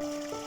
you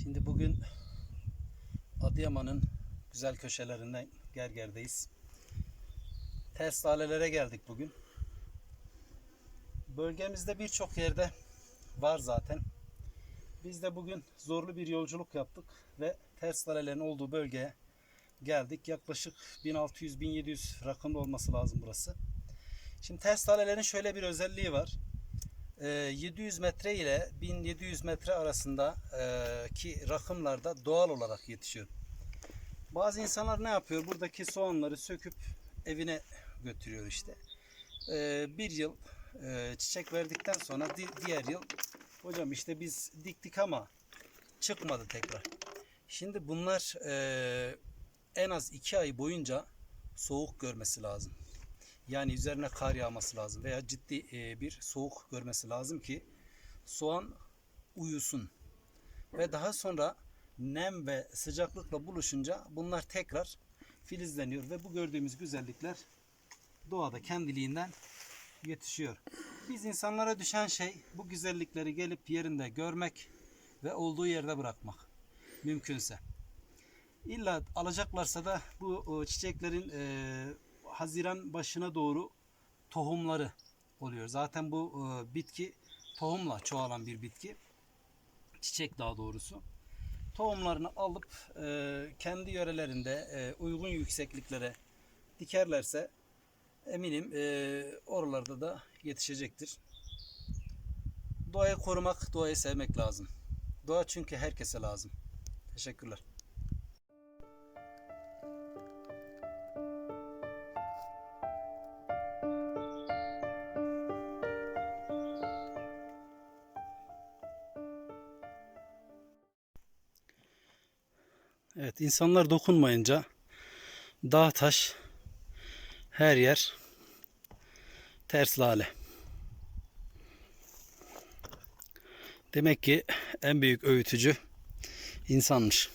Şimdi bugün Adıyaman'ın güzel köşelerinden Gerger'deyiz. Ters lalelere geldik bugün. Bölgemizde birçok yerde var zaten. Biz de bugün zorlu bir yolculuk yaptık ve ters lalelerin olduğu bölgeye geldik. Yaklaşık 1600-1700 rakımda olması lazım burası. Şimdi ters lalelerin şöyle bir özelliği var. Ee, 700 metre ile 1700 metre arasında e, ki rakımlarda doğal olarak yetişiyor. Bazı insanlar ne yapıyor? Buradaki soğanları söküp evine götürüyor işte. Ee, bir yıl e, çiçek verdikten sonra di- diğer yıl hocam işte biz diktik ama çıkmadı tekrar. Şimdi bunlar e, en az iki ay boyunca soğuk görmesi lazım. Yani üzerine kar yağması lazım veya ciddi e, bir soğuk görmesi lazım ki soğan uyusun. Ve daha sonra nem ve sıcaklıkla buluşunca bunlar tekrar filizleniyor ve bu gördüğümüz güzellikler doğada kendiliğinden yetişiyor. Biz insanlara düşen şey bu güzellikleri gelip yerinde görmek ve olduğu yerde bırakmak. Mümkünse. İlla alacaklarsa da bu çiçeklerin e, Haziran başına doğru tohumları oluyor. Zaten bu e, bitki tohumla çoğalan bir bitki. Çiçek daha doğrusu. Tohumlarını alıp e, kendi yörelerinde e, uygun yüksekliklere dikerlerse eminim e, oralarda da yetişecektir. Doğayı korumak, doğayı sevmek lazım. Doğa çünkü herkese lazım. Teşekkürler. Evet insanlar dokunmayınca dağ taş her yer ters lale. Demek ki en büyük öğütücü insanmış.